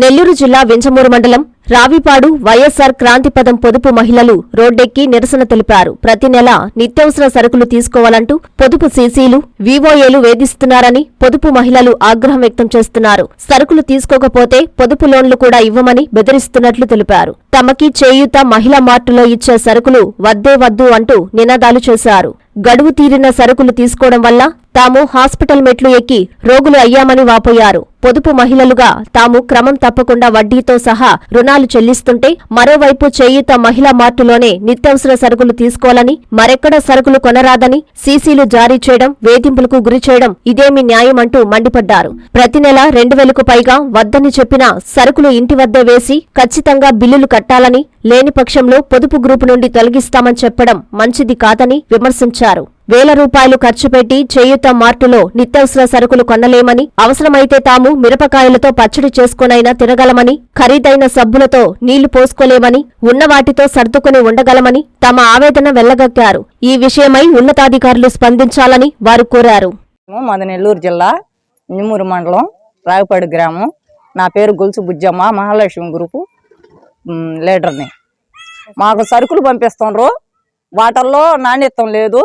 నెల్లూరు జిల్లా వెంచమూరు మండలం రావిపాడు వైఎస్సార్ క్రాంతిపదం పొదుపు మహిళలు రోడ్డెక్కి నిరసన తెలిపారు. ప్రతి నెల నిత్యావసర సరుకులు తీసుకోవాలంటూ పొదుపు సీసీలు వీవోఏలు వేధిస్తున్నారని పొదుపు మహిళలు ఆగ్రహం వ్యక్తం చేస్తున్నారు. సరుకులు తీసుకోకపోతే పొదుపు లోన్లు కూడా ఇవ్వమని బెదిరిస్తున్నట్లు తెలిపారు. తమకి చేయూత మహిళా మార్టులో ఇచ్చే సరుకులు వద్దే వద్దు అంటూ నినాదాలు చేశారు. గడువు తీరిన సరుకులు తీసుకోవడం వల్ల తాము హాస్పిటల్ మెట్లు ఎక్కి రోగులు అయ్యామని వాపోయారు. పొదుపు మహిళలుగా తాము క్రమం తప్పకుండా వడ్డీతో సహా రుణాలు చెల్లిస్తుంటే మరోవైపు చేయూత మహిళా మార్టులోనే నిత్యావసర సరుకులు తీసుకోవాలని మరెక్కడ సరుకులు కొనరాదని సీసీలు జారీ చేయడం వేధింపులకు గురి చేయడం ఇదేమి న్యాయమంటూ మండిపడ్డారు. ప్రతి నెల రెండు వేలకు పైగా వద్దని చెప్పినా సరుకులు ఇంటి వద్దే వేసి ఖచ్చితంగా బిల్లులు కట్టాలని లేని పక్షంలో పొదుపు గ్రూపు నుండి తొలగిస్తామని చెప్పడం మంచిది కాదని విమర్శించారు. వేల రూపాయలు ఖర్చు పెట్టి చేయూత మార్టులో నిత్యావసర సరుకులు కొనలేమని అవసరమైతే తాము మిరపకాయలతో పచ్చడి చేసుకునైనా తినగలమని ఖరీదైన సబ్బులతో నీళ్ళు పోసుకోలేమని ఉన్న వాటితో సర్దుకుని ఉండగలమని తమ ఆవేదన వెళ్ళగక్కారు ఈ విషయమై ఉన్నతాధికారులు స్పందించాలని వారు కోరారు. మాది నెల్లూరు జిల్లా నిమ్మూరు మండలం రావిపాడు గ్రామం. నా పేరు గొలుసు బుజ్జమ్మ మహాలక్ష్మి గ్రూపు లీడర్ని. మాకు సరుకులు పంపిస్తుండ్రు. వాటల్లో నాణ్యత్వం లేదు.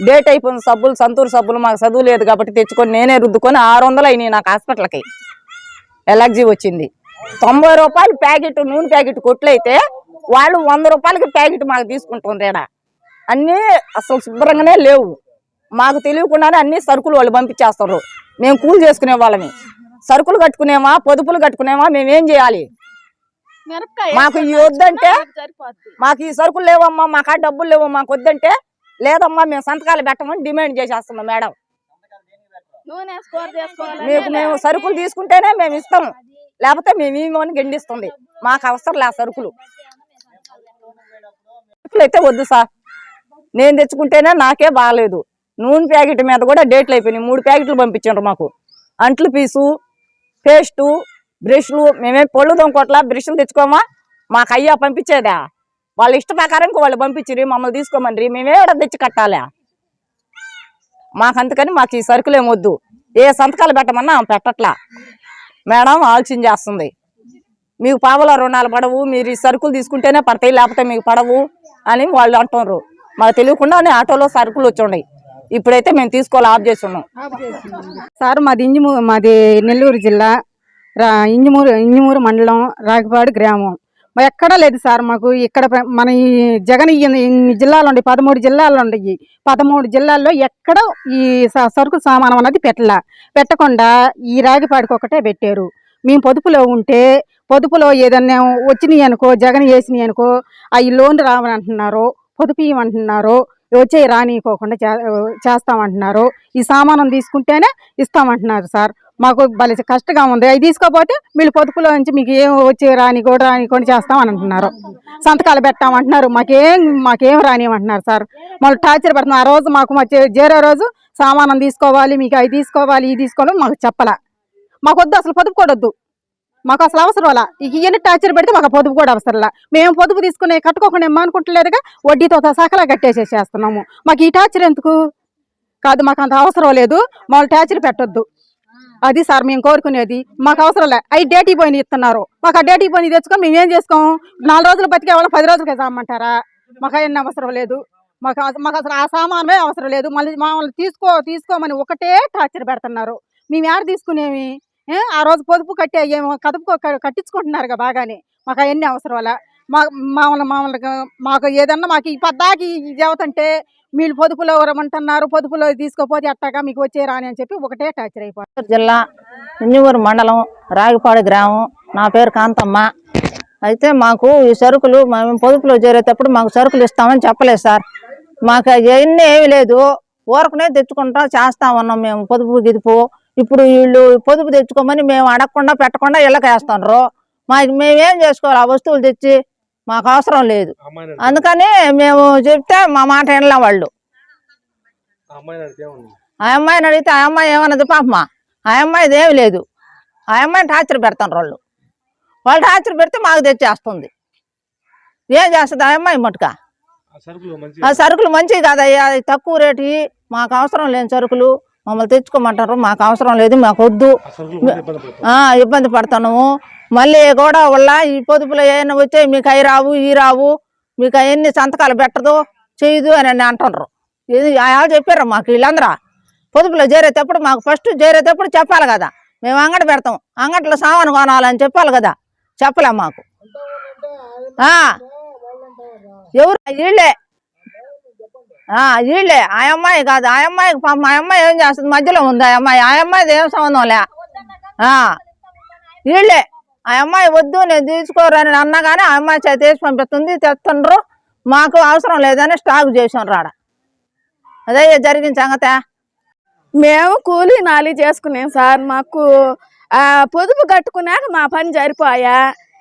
డేట్ అయిపోయిన సబ్బులు సంతూరు సబ్బులు మాకు చదువు లేదు కాబట్టి తెచ్చుకొని నేనే రుద్దుకొని ఆరు వందలు అయినాయి నాకు హాస్పిటల్కి. ఎలర్జీ వచ్చింది. తొంభై రూపాయలు ప్యాకెట్ నూనె ప్యాకెట్ కొట్లయితే వాళ్ళు వంద రూపాయలకి ప్యాకెట్ మాకు తీసుకుంటుంది ఈడ. అన్నీ అసలు శుభ్రంగానే లేవు. మాకు తెలియకుండానే అన్ని సరుకులు వాళ్ళు పంపించేస్తారు. మేము కూలి చేసుకునే వాళ్ళని సరుకులు కట్టుకునేమా పొదుపులు కట్టుకునేమా మేమేం చేయాలి? మాకు ఈ వద్దంటే మాకు ఈ సరుకులు లేవమ్మా మాకు ఆ డబ్బులు లేవు మాకు వద్దంటే లేదమ్మా మేము సంతకాలు పెట్టమని డిమాండ్ చేసేస్తున్నాం మేడం. మీకు మేము సరుకులు తీసుకుంటేనే మేము ఇస్తాము. లేకపోతే మేము ఇవ్వమని గెండిస్తుంది. మాకు అవసరం లే సరుకులు. సరుకులు అయితే వద్దు సార్. నేను తెచ్చుకుంటేనే నాకే బాగాలేదు. నూనె ప్యాకెట్ మీద కూడా డేట్లు అయిపోయినాయి. మూడు ప్యాకెట్లు పంపించారు మాకు. అంట్లు పీసు పేస్టు బ్రష్లు మేమేం పళ్ళు దొంగకోట్ల బ్రష్లు తెచ్చుకోమా? మాకు అయ్యా పంపించేదా? వాళ్ళ ఇష్ట ప్రకారంకి వాళ్ళు పంపించిరి మమ్మల్ని తీసుకోమని మేమేడ తెచ్చి కట్టాలా? మాకు మాకు ఈ సరుకులు ఏమొద్దు ఏ సంతకాలు పెట్టమన్నా పెట్టట్లా. మేడం ఆలోచన చేస్తుంది. మీకు పావల రుణాలు పడవు మీరు ఈ సరుకులు తీసుకుంటేనే పడతాయి లేకపోతే మీకు పడవు అని వాళ్ళు అంటున్నారు. మాకు తెలియకుండానే ఆటోలో సరుకులు వచ్చి ఇప్పుడైతే మేము తీసుకోవాలి ఆఫ్ చేసి ఉన్నాం. సార్ మాది ఇంజిమూ మాది నెల్లూరు జిల్లా రా ఇంజిమూరు ఇంజిమూరు మండలం రాగిపాడు గ్రామం. ఎక్కడా లేదు సార్ మాకు ఇక్కడ మన ఈ జగన్ ఇన్ని జిల్లాలు ఉన్నాయి పదమూడు జిల్లాలు ఉన్నాయి పదమూడు జిల్లాల్లో ఎక్కడ ఈ స- సరుకు సామానం అనేది పెట్టలా. పెట్టకుండా ఈ రాగిపాడికి ఒకటే పెట్టారు. మేము పొదుపులో ఉంటే పొదుపులో ఏదన్నా వచ్చినాయి అనుకో జగన్ వేసినాయి అనుకో అవి లోన్ రావని అంటున్నారు పొదుపు ఇవ్వమంటున్నారు వచ్చే రానియకోకుండా చేస్తామంటున్నారు ఈ సామానం తీసుకుంటేనే ఇస్తామంటున్నారు సార్. మాకు భలే కష్టంగా ఉంది. అవి తీసుకోపోతే మీరు పొదుపులో నుంచి మీకు ఏం వచ్చి రాని కూడా రాని చేస్తాం చేస్తామని అంటున్నారు. సంతకాలు పెట్టామంటున్నారు మాకేం మాకేం రానివ్వమంటున్నారు సార్. మళ్ళీ టార్చర్ పెడుతున్నారు. ఆ రోజు మాకు మా చేరే రోజు సామానం తీసుకోవాలి మీకు అవి తీసుకోవాలి ఇది తీసుకోవాలి మాకు చెప్పలా. మాకు వద్దు అసలు పొదుపు కూడా వద్దు. మాకు అసలు అవసరం అలా. ఇక ఇవన్నీ టార్చర్ పెడితే మాకు పొదుపు కూడా అవసరంలా మేము పొదుపు తీసుకునే కట్టుకోకుండా ఏమనుకుంటలేదుగా వడ్డీతో సహకలా కట్టేసేసేస్తున్నాము. మాకు ఈ టార్చర్ ఎందుకు? కాదు మాకు అంత అవసరం లేదు. మళ్ళీ టార్చర్ పెట్టొద్దు. అది సార్ మేము కోరుకునేది. మాకు అవసరం లే. అవి డేటీ పోయిన ఇస్తున్నారు. మాకు ఆ డేటీ పోయిన తెచ్చుకొని మేము ఏం చేసుకోము నాలుగు రోజులు బతికే వాళ్ళు పది రోజులకే సామంటారా మాకు అవన్నీ అవసరం లేదు. మాకు మాకు అసలు ఆ సామానమే అవసరం లేదు. మళ్ళీ మమ్మల్ని తీసుకో తీసుకోమని ఒకటే టార్చర్ పెడుతున్నారు. మేము ఎవరు తీసుకునేవి? ఆ రోజు పొదుపు కట్టే ఏమో కదుపు కట్టించుకుంటున్నారు బాగానే. మాకు అవన్నీ అవసరం అలా మా మామూలు మామూలుగా మాకు ఏదన్నా మాకు ఈ పద్దాకి ఇది అవుతుంటే మీరు పొదుపులో రమ్మంటున్నారు పొదుపులో తీసుకోపోతే అట్టాగా మీకు వచ్చే రాని అని చెప్పి ఒకటే టార్చర్ అయిపోతుంది జిల్లా ఇంజూరు మండలం రాగిపాడు గ్రామం. నా పేరు కాంతమ్మ. అయితే మాకు ఈ సరుకులు మేము పొదుపులో చేరేటప్పుడు మాకు సరుకులు ఇస్తామని చెప్పలేదు సార్. మాకు అవన్నీ ఏమీ లేదు. ఊరకునే తెచ్చుకుంటా చేస్తా ఉన్నాం మేము పొదుపు గిదుపు. ఇప్పుడు వీళ్ళు పొదుపు తెచ్చుకోమని మేము అడగకుండా పెట్టకుండా ఇళ్ళకేస్తున్నారు. మాకు మేమేం చేసుకోవాలి? ఆ వస్తువులు తెచ్చి మాకు అవసరం లేదు. అందుకని మేము చెప్తే మా మాట వినలే వాళ్ళు. ఆ అమ్మాయిని అడిగితే ఆ అమ్మాయి ఏమన్నది పాపమా? ఆ అమ్మాయిది ఏమి లేదు. ఆ అమ్మాయిని టార్చర్ పెడతాను వాళ్ళు. వాళ్ళు టార్చర్ పెడితే మాకు తెచ్చేస్తుంది. ఏం చేస్తుంది ఆ అమ్మాయి మటుక? ఆ సరుకులు మంచివి కాదయ్యా. అది తక్కువ రేటు మాకు అవసరం లేని సరుకులు. మమ్మల్ని తెచ్చుకోమంటారు. మాకు అవసరం లేదు మాకు వద్దు. ఇబ్బంది పడతాము మళ్ళీ కూడా వాళ్ళ ఈ పొదుపులో ఏమైనా వచ్చే మీకు అవి రావు ఈ రావు. మీకు అవన్నీ సంతకాలు పెట్టదు చేయదు అని అని అంటున్నారు. ఇది చెప్పారు మాకు వీళ్ళందరూ. పొదుపులో చేరేటప్పుడు మాకు ఫస్ట్ చేరేటప్పుడు చెప్పాలి కదా. మేము అంగడి పెడతాం. అంగట్లో సామాను కొనాలని చెప్పాలి కదా. చెప్పలే మాకు. ఎవరు? వీళ్ళే. వీళ్ళే ఆ అమ్మాయి కాదు ఆ అమ్మాయికి పాపం ఆ అమ్మాయి ఏం చేస్తుంది? మధ్యలో ఉంది ఆ అమ్మాయి. ఆ అమ్మాయిది ఏం సంబంధం లే. వీళ్ళే ఆ అమ్మాయి వద్దు నేను తీసుకోరని అన్నా కానీ ఆ అమ్మాయి చేతి తీసి పంపిస్తుంది తెస్తుండ్రు. మాకు అవసరం లేదని స్టాక్ చేసాం రాడ. అదే జరిగిన సంగతే? మేము కూలీ నాలి చేసుకున్నాం సార్. మాకు పొదుపు కట్టుకున్నాక మా పని సరిపోయా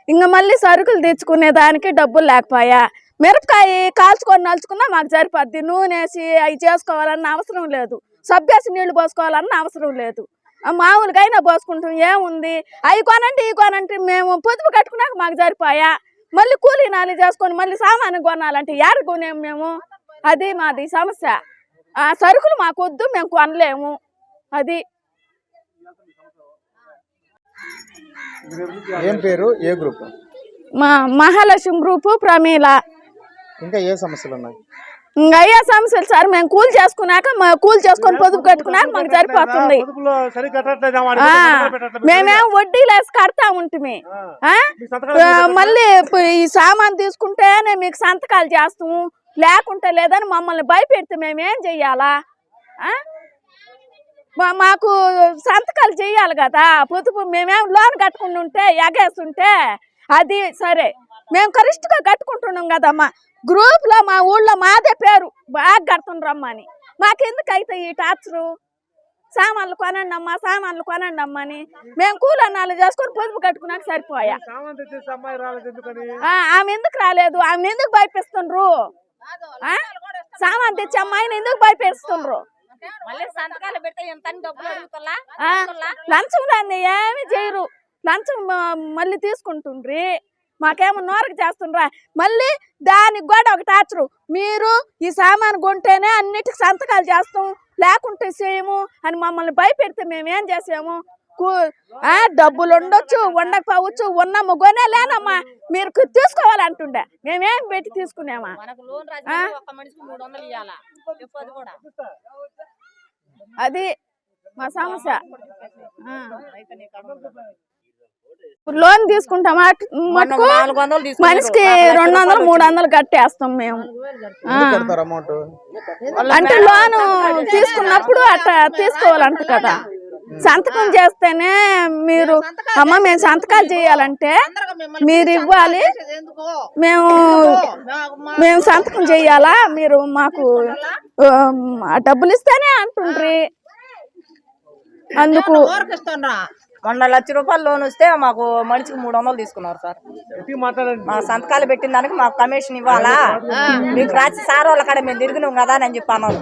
ఇంక మళ్ళీ సరుకులు తెచ్చుకునే దానికి డబ్బులు లేకపోయా. మిరపకాయ కాల్చుకొని నలుచుకున్నా మాకు సరిపోద్ది. నూనె వేసి అవి చేసుకోవాలన్న అవసరం లేదు. సబ్బేసి నీళ్ళు పోసుకోవాలన్న అవసరం లేదు. మామూలుగా అయినా పోసుకుంటాం. ఏముంది? అవి కొనండి ఇవి కొనండి. మేము పొదుపు కట్టుకున్నాక మాకు సరిపోయా? మళ్ళీ కూలీ నాలి చేసుకొని మళ్ళీ సామాను కొనాలంటే యారు కొనేము మేము? అది మాది సమస్య. ఆ సరుకులు మాకు వద్దు మేము కొనలేము. అది. ఏం పేరు? ఏ గ్రూప్? మా మహాలక్ష్మి గ్రూపు ప్రమీల. ఇంకా ఏ సమస్యలు ఉన్నాయి ఇంకా అయ్యే సమస్యలు? సార్ మేము కూలి చేసుకున్నాక మా కూలి చేసుకొని పొదుపు కట్టుకున్నాక మాకు సరిపోతుంది. మేమేం వడ్డీ లేసి కడతా ఉంటుంది మళ్ళీ ఈ సామాన్ తీసుకుంటేనే మీకు సంతకాలు చేస్తాము. లేకుంటే లేదని మమ్మల్ని భయపెడితే మేమేం చెయ్యాలా? మాకు సంతకాలు చెయ్యాలి కదా. పొదుపు మేమేం లోన్ కట్టుకుని ఉంటే ఎగేస్తుంటే అది సరే. మేము కరెక్ట్గా కట్టుకుంటున్నాం కదమ్మా. గ్రూప్లో మా ఊళ్ళో మాదే పేరు. బాగా కడుతుండ్రమ్మా అని. మాకెందుకు అయితే ఈ టార్చరు? సామాన్లు కొనండి అమ్మా సామాన్లు కొనండి అమ్మా అని. మేము కూలన్నాలు చేసుకొని పొదుపు కట్టుకున్నాక సరిపోయా. ఆ, ఆమె ఎందుకు రాలేదు? ఆమె ఎందుకు భయపిస్తుండ్రు? సామాన్ తెచ్చి అమ్మాయిని ఎందుకు ఆ, లంచం దాన్ని ఏమి చేయరు. లంచం మళ్ళీ తీసుకుంటుండ్రి. మాకేమో నోరకి చేస్తుండ్రా. మళ్ళీ దానికి కూడా ఒక టార్చరు మీరు ఈ సామాను కొంటేనే అన్నిటికి సంతకాలు చేస్తాం. లేకుంటే చేయము అని మమ్మల్ని భయపెడితే మేము ఏం చేసాము డబ్బులు ఉండొచ్చు ఉండకపోవచ్చు ఉన్నాము కొనే లేనమ్మా. మీరు తీసుకోవాలంటుండే. మేమేం పెట్టి తీసుకున్నామా కూడా. అది మా సమస్య. లోన్ తీసుకుంటాం మటుకు. మనిషికి రెండు వందలు మూడు వందలు కట్టేస్తాం మేము. అంటే లోన్ తీసుకున్నప్పుడు అట్లా తీసుకోవాలంట కదా. సంతకం చేస్తేనే మీరు అమ్మ మేము సంతకాలు చేయాలంటే మీరు ఇవ్వాలి. మేము మేము సంతకం చేయాలా? మీరు మాకు డబ్బులు ఇస్తేనే అంటుండ్రి. అందుకు మొన్న లక్ష రూపాయలు లోన్ వస్తే మాకు మనిషికి మూడు వందలు తీసుకున్నారు సార్. మా సంతకాలు పెట్టిన దానికి మాకు కమిషన్ ఇవ్వాలా? మీకు రాసి సార్ వాళ్ళ కాడ మేము తిరిగినాం కదా అని చెప్పి అన్నారు.